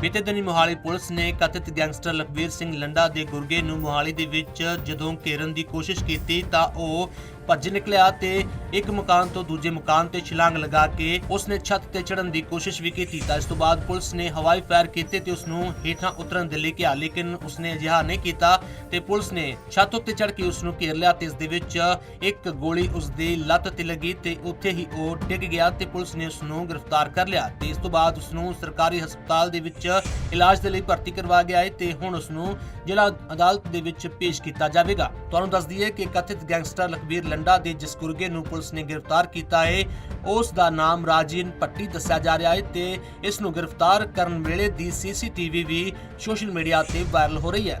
ਬੀਤੇ ਦਿਨੀ ਮੋਹਾਲੀ ਪੁਲਿਸ ਨੇ ਕਥਿਤ ਗੈਂਗਸਟਰ ਲਖਵੀਰ ਸਿੰਘ ਲੰਡਾ ਦੇ ਗੁਰਗੇ ਨੂੰ ਮੋਹਾਲੀ ਦੇ ਵਿੱਚ ਜਦੋਂ ਘੇਰਨ ਦੀ ਕੋਸ਼ਿਸ਼ ਕੀਤੀ ਤਾਂ ਉਹ ਭੱਜ ਨਿਕਲਿਆ ਤੇ ਇੱਕ ਮਕਾਨ ਤੋਂ ਦੂਜੇ ਮਕਾਨ ਤੇ ਛਲਾਂਗ ਲਗਾ ਕੇ ਉਸਨੇ ਛੱਤ ਤੇ ਚੜਨ ਦੀ ਕੋਸ਼ਿਸ਼ ਵੀ ਕੀਤੀ। ਤਾਂ ਇਸ ਤੋਂ ਬਾਅਦ ਪੁਲਿਸ ਨੇ ਹਵਾਈ ਫਾਇਰ ਕੀਤੇ ਤੇ ਉਸ ਨੂੰ ਹੇਠਾਂ ਉਤਰਨ ਦੇ ਲਈ ਕਿਹਾ, ਲੇਕਿਨ ਉਸਨੇ ਅਜਿਹਾ ਨਹੀਂ ਕੀਤਾ। ਤੇ ਪੁਲਿਸ ਨੇ ਛੱਤ ਉੱਤੇ ਚੜ ਕੇ ਉਸ ਨੂੰ ਘੇਰ ਲਿਆ ਤੇ ਇਸ ਦੇ ਵਿੱਚ ਇੱਕ ਗੋਲੀ ਉਸ ਦੀ ਲੱਤ ਤੇ ਲੱਗੀ ਤੇ ਉੱਥੇ ਹੀ ਉਹ ਡਿੱਗ ਗਿਆ ਤੇ ਪੁਲਿਸ ਨੇ ਉਸ ਨੂੰ ਗ੍ਰਿਫਤਾਰ ਕਰ ਲਿਆ। ਤੇ ਇਸ ਤੋਂ ਬਾਅਦ ਉਸ ਨੂੰ ਸਰਕਾਰੀ ਹਸਪਤਾਲ ਦੇ ਵਿੱਚ ਇਲਾਜ ਦੇ ਲਈ ਭਰਤੀ ਕਰਵਾ ਗਿਆ ਹੈ ਤੇ ਹੁਣ ਉਸ ਨੂੰ ਜ਼ਿਲ੍ਹਾ ਅਦਾਲਤ ਦੇ ਵਿੱਚ ਪੇਸ਼ ਕੀਤਾ ਜਾਵੇਗਾ। ਤੁਹਾਨੂੰ ਦੱਸ ਦਈਏ ਕਿ ਕਥਿਤ ਗੈਂਗਸਟਰ ਲਖਬੀਰ ਲੰਡਾ ਦੇ ਜਿਸ ਗੁਰਗੇ ਨੂੰ ਪੁਲਿਸ ਨੇ ਗ੍ਰਿਫਤਾਰ ਕੀਤਾ ਹੈ ਉਸ ਦਾ ਨਾਮ ਰਾਜੀਨ ਪੱਟੀ ਦੱਸਿਆ ਜਾ ਰਿਹਾ ਹੈ ਤੇ ਇਸ ਨੂੰ ਗ੍ਰਿਫਤਾਰ ਕਰਨ ਵੇਲੇ ਦੀ ਸੀਸੀਟੀਵੀ ਵੀ ਸੋਸ਼ਲ ਮੀਡੀਆ ਤੇ ਵਾਇਰਲ ਹੋ ਰਹੀ ਹੈ।